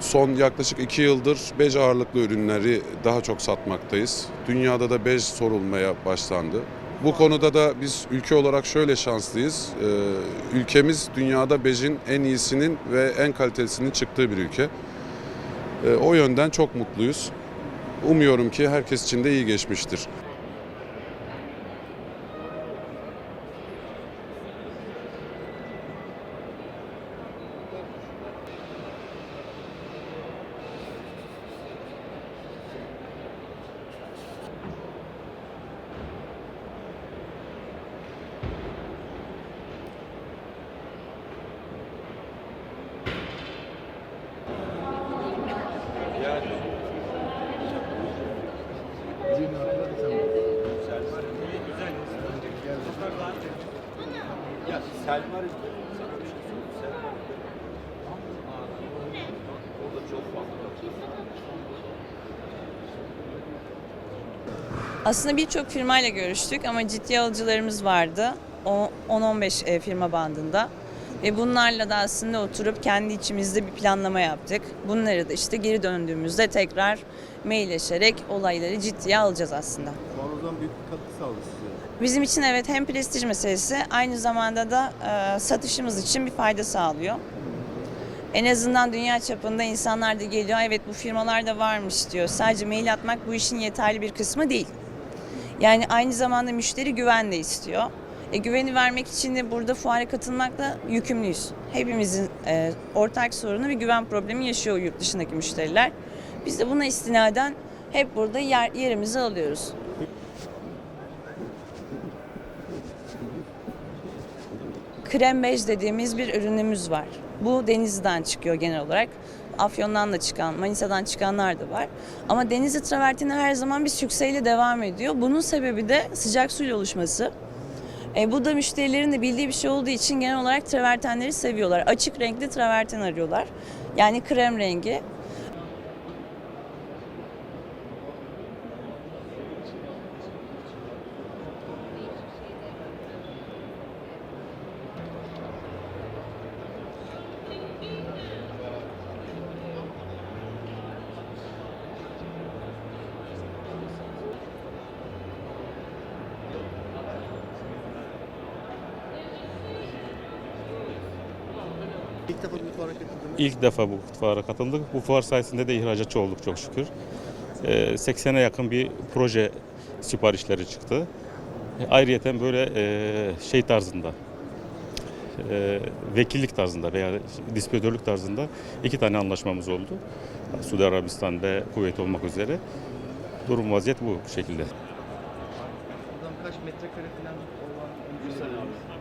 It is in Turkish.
Son yaklaşık iki yıldır bej ağırlıklı ürünleri daha çok satmaktayız. Dünyada da bej sorulmaya başlandı. Bu konuda da biz ülke olarak şöyle şanslıyız. Ee, Ülkemiz dünyada bejin en iyisinin ve en kalitesinin çıktığı bir ülke. Ee, O yönden çok mutluyuz. Umuyorum ki herkes için de iyi geçmiştir. Aslında birçok firmayla görüştük ama ciddi alıcılarımız vardı. O 10-15 e, firma bandında. Ve bunlarla da aslında oturup kendi içimizde bir planlama yaptık. Bunları da işte geri döndüğümüzde tekrar mailleşerek olayları ciddiye alacağız aslında. Fuarımızdan büyük bir katkı sağladı size. Bizim için evet hem prestij meselesi aynı zamanda da e, satışımız için bir fayda sağlıyor. En azından dünya çapında insanlar da geliyor. Evet bu firmalar da varmış diyor. Sadece mail atmak bu işin yeterli bir kısmı değil. Yani aynı zamanda müşteri güven de istiyor. E, güveni vermek için de burada fuara katılmakla yükümlüyüz. Hepimizin e, ortak sorunu ve güven problemi yaşıyor yurt dışındaki müşteriler. Biz de buna istinaden hep burada yer, yerimizi alıyoruz. Krem bej dediğimiz bir ürünümüz var. Bu Denizli'den çıkıyor genel olarak. Afyon'dan da çıkan, Manisa'dan çıkanlar da var. Ama Denizli travertini her zaman bir sükseyle devam ediyor. Bunun sebebi de sıcak suyla oluşması. E, bu da müşterilerin de bildiği bir şey olduğu için genel olarak travertenleri seviyorlar. Açık renkli traverten arıyorlar. Yani krem rengi. İlk defa bir fuara katıldınız. İlk defa bu fuara katıldık. Bu fuar sayesinde de ihracatçı olduk çok şükür. Ee, 80'e yakın bir proje siparişleri çıktı. Ayrıyeten böyle e, şey tarzında, e, vekillik tarzında veya distribütörlük tarzında iki tane anlaşmamız oldu. Suudi Arabistan ve Kuveyt olmak üzere. Durum vaziyet bu şekilde. Buradan kaç metrekare falan olan